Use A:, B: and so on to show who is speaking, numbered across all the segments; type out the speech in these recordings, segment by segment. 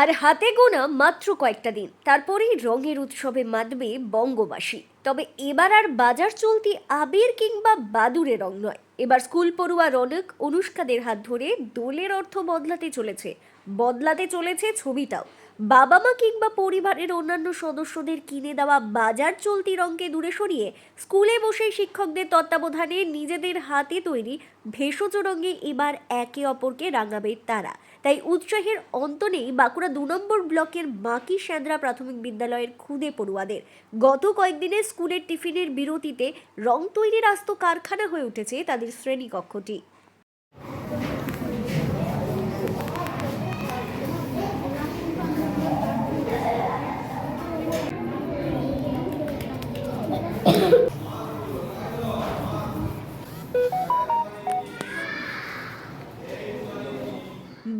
A: আর হাতে গোনা মাত্র কয়েকটা দিন। তারপরেই রঙের উৎসবে মাতবে বঙ্গবাসী। তবে এবার আর বাজার চলতি আবির কিংবা বাদুরে রং নয়। এবার স্কুল পড়ুয়া রনক অনুষ্কাদের হাত ধরে দোলের অর্থ বদলাতে চলেছে। বদলাতে চলেছে ছবিটাও। বাবা মা কিংবা পরিবারের অন্যান্য সদস্যদের কিনে দেওয়া বাজার চলতি রঙকে দূরে সরিয়ে স্কুলে বসে শিক্ষকদের তত্ত্বাবধানে নিজেদের হাতে তৈরি ভেষজ রঙে এবার একে অপরকে রাঙাবে তারা। তাই উৎসাহের অন্ত নেই বাঁকুড়া দু নম্বর ব্লকের মাকি স্যাঁদরা প্রাথমিক বিদ্যালয়ের খুদে পড়ুয়াদের। গত কয়েকদিনে স্কুলের টিফিনের বিরতিতে রং তৈরির আস্ত কারখানা হয়ে উঠেছে তাদের শ্রেণীকক্ষটি।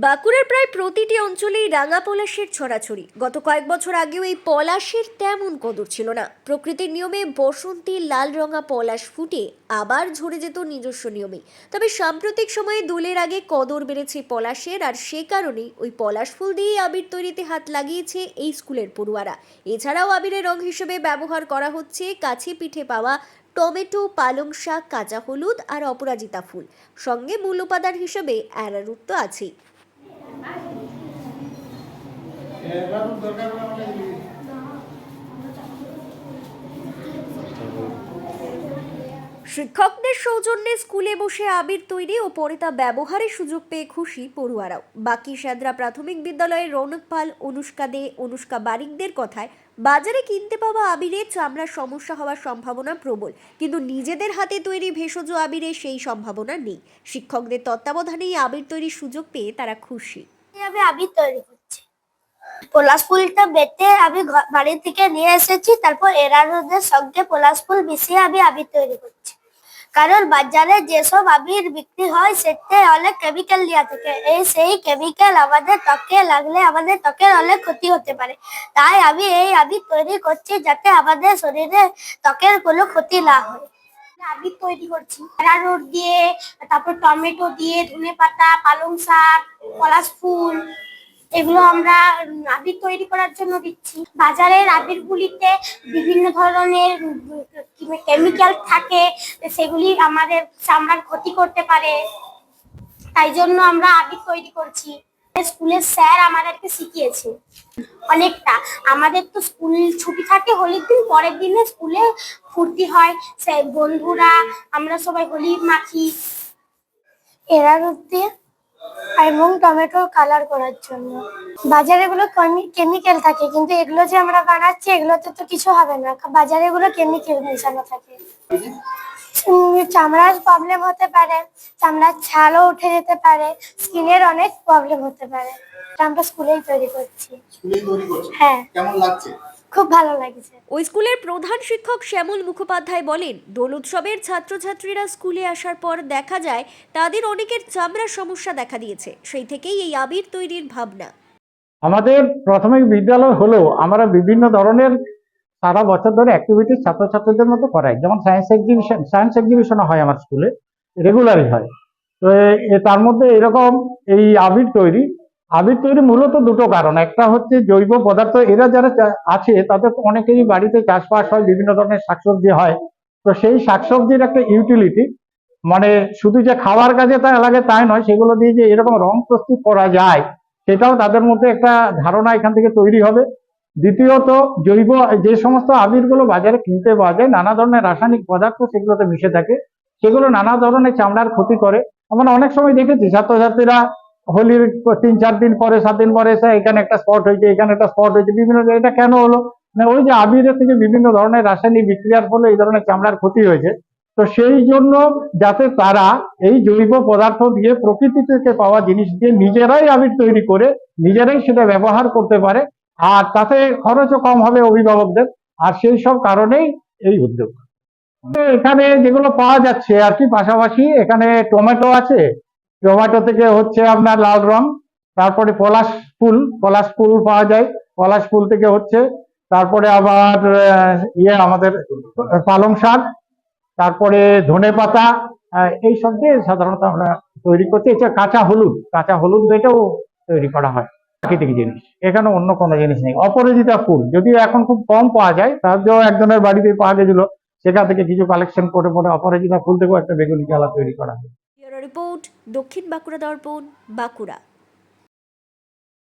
A: বাঁকুড়ার প্রায় প্রতিটি অঞ্চলেই রাঙা পলাশের ছড়াছড়ি। গত কয়েক বছর আগেও এই পলাশের তেমন কদর ছিল না। প্রকৃতির নিয়মে বসন্তী লাল রঙা পলাশ ফুটে আবার ঝরে যেত নিজস্ব নিয়মে তবে সাম্প্রতিক সময়ে দোলের আগে কদর বেড়েছে পলাশের আর সে কারণেই ওই পলাশ ফুল দিয়েই আবির তৈরিতে হাত লাগিয়েছে এই স্কুলের পড়ুয়ারা। এছাড়াও আবিরের রং হিসেবে ব্যবহার করা হচ্ছে কাছে পিঠে পাওয়া টমেটো, পালং শাক, কাঁচা হলুদ আর অপরাজিতা ফুল। সঙ্গে মূল উপাদান হিসেবে অ্যারারুট তো আছেই। Gracias. শিক্ষকদের সৌজন্যে স্কুলে বসে আবির তৈরি ও পরে তা ব্যবহারের সুযোগ পেয়ে খুশি পড়ুয়ারাও। বাকি সাদরা প্রাথমিক বিদ্যালয়ের রৌনক পাল, অনুষ্কা দে, অনুষ্কা বারিকদের কথায়, বাজারে কিনতে পাওয়া আবিরের চামড়ার সমস্যা হওয়ার সম্ভাবনা প্রবল, কিন্তু নিজেদের হাতে তৈরি ভেষজ আবিরে সেই সম্ভাবনা নেই। শিক্ষকদের তত্ত্বাবধানেই আবির তৈরির সুযোগ পেয়ে তারা খুশি।
B: আমি আবির তৈরি করছি পলাশ ফুলটা বেটে আমি বাড়ি থেকে নিয়ে এসেছি, তারপর এরারোদের সঙ্গে পলাশ ফুল মিশিয়ে আমি আবির তৈরি করছি। কারণ বাজারে যেসব আবির বিক্রি হয়, সেতে অনেক কেমিক্যাল দেওয়া থাকে। এই সেই কেমিক্যাল আমাদের ত্বকে লাগলে আমাদের ত্বকের অনেক ক্ষতি হতে পারে। তাই আমি এই আবির তৈরি করছি যাতে আমাদের শরীরে ত্বকের কোনো ক্ষতি না হয়। আবির তৈরি করছি। অ্যারারুট দিয়ে, তারপর টমেটো দিয়ে ধনে পাতা পালং শাক, পলাশ ফুল এগুলো আমরা আবির তৈরি করার জন্য দিচ্ছি। বাজারের আবির গুলিতে বিভিন্ন ধরনের কেমিক্যাল থাকে, সেগুলি আমাদের চামড়ার ক্ষতি করতে পারে। তাই জন্য আমরা আবির তৈরি করছি। স্কুলের স্যার আমাদেরকে শিখিয়েছে অনেকটা। আমাদের তো স্কুল ছুটি থাকে হোলির দিন, পরের দিনে স্কুলে ফুর্তি হয়। বন্ধুরা, আমরা সবাই হোলি মাখি। এরা দিয়ে এবং টমেটোর কালার করার জন্য। বাজারে এগুলো কেমিক্যাল থাকে কিন্তু এগুলো যে আমরা বানাচ্ছি এগুলোতে তো কিছু হবে না। বাজারে এগুলো কেমিক্যাল মেশানো থাকে। চামড়ার প্রবলেম হতে পারে চামড়ার ছালও উঠে যেতে পারে স্কিনের অনেক প্রবলেম হতে পারে। আমরা স্কুলেই তৈরি করছি।
C: স্কুলেই তৈরি করছে?
B: হ্যাঁ।
C: কেমন লাগছে?
B: খুব ভালো লাগছে।
A: ওই স্কুলের প্রধান শিক্ষক শ্যামল মুখোপাধ্যায় বলেন দোল উৎসবের ছাত্রছাত্রীরা স্কুলে আসার পর দেখা যায় তাদের অনেকের চামড়ার সমস্যা দেখা দিয়েছে সেই থেকেই এই আবির তৈরির ভাবনা।
D: আমাদের প্রাথমিক বিদ্যালয় হলেও আমরা বিভিন্ন ধরনের সারা বছর ধরে অ্যাক্টিভিটি ছাত্রছাত্রীদের মতো করাই। যেমন সায়েন্স এক্সিবিশন সায়েন্স এক্সিবিশন হয় আমার স্কুলে রেগুলারই হয়। তো তার মধ্যে এরকম এই আবির তৈরি আবির তৈরি মূলত দুটো কারণ। একটা হচ্ছে জৈব পদার্থ, এরা যারা আছে, তাদের অনেকেরই বাড়িতে চাষবাস হয়, বিভিন্ন ধরনের শাকসবজি হয়। তো সেই শাকসবজির একটা ইউটিলিটি মানে শুধু যে খাওয়ার কাজে তা লাগে তাই নয়, সেগুলো দিয়ে যে এরকম রং প্রস্তুত করা যায়, সেটাও তাদের মধ্যে একটা ধারণা এখান থেকে তৈরি হবে। দ্বিতীয়ত, জৈব, যে সমস্ত আবিরগুলো বাজারে কিনতে পাওয়া যায়, নানা ধরনের রাসায়নিক পদার্থ সেগুলোতে মিশে থাকে। সেগুলো নানা ধরনের চামড়ার ক্ষতি করে। আমরা অনেক সময় দেখেছি, ছাত্রছাত্রীরা হোলির তিন চার দিন পরে, সাত দিন পরে এসে এখানে একটা স্পট হয়েছে, এখানে একটা স্পট হয়েছে, বিভিন্ন এটা কেন হলো? না ওই যে আবিরের থেকে বিভিন্ন ধরনের রাসায়নিক বিক্রিয়ার ফলে এই ধরনের চামড়ার ক্ষতি হয়েছে। তো সেই জন্য যাতে তারা এই জৈব পদার্থ দিয়ে প্রকৃতি থেকে পাওয়া জিনিস দিয়ে নিজেরাই আবির তৈরি করে, নিজেরাই সেটা ব্যবহার করতে পারে, আর তাতে খরচও কম হবে অভিভাবকদের, আর সেই সব কারণেই এই উদ্যোগ। এখানে যেগুলো পাওয়া যাচ্ছে আর কি, পাশাপাশি এখানে টমেটো আছে টমেটো থেকে হচ্ছে আপনার লাল রং, তারপরে পলাশ ফুল পলাশ ফুল পাওয়া যায়। পলাশ ফুল থেকে হচ্ছে, তারপরে আবার ইয়ে আমাদের, পালং শাক, তারপরে ধনে পাতা এই সব দিয়ে সাধারণত আমরা তৈরি করছি। এটা কাঁচা হলুদ কাঁচা হলুদ দিয়েও তৈরি করা হয়। প্রাকৃতিক জিনিস, এখানে অন্য কোনো জিনিস নেই। অপরাজিতা ফুল, যদিও এখন খুব কম পাওয়া যায় তারপরেও একজনের বাড়িতে পাওয়া গেছিল, সেখান থেকে কিছু কালেকশন করে পরে অপরাজিতা ফুল থেকেও একটা বেগুনি চালা তৈরি করা হয়।
A: রিপোর্ট দক্ষিণ বাঁকুড়া দর্পণ বাঁকুড়া।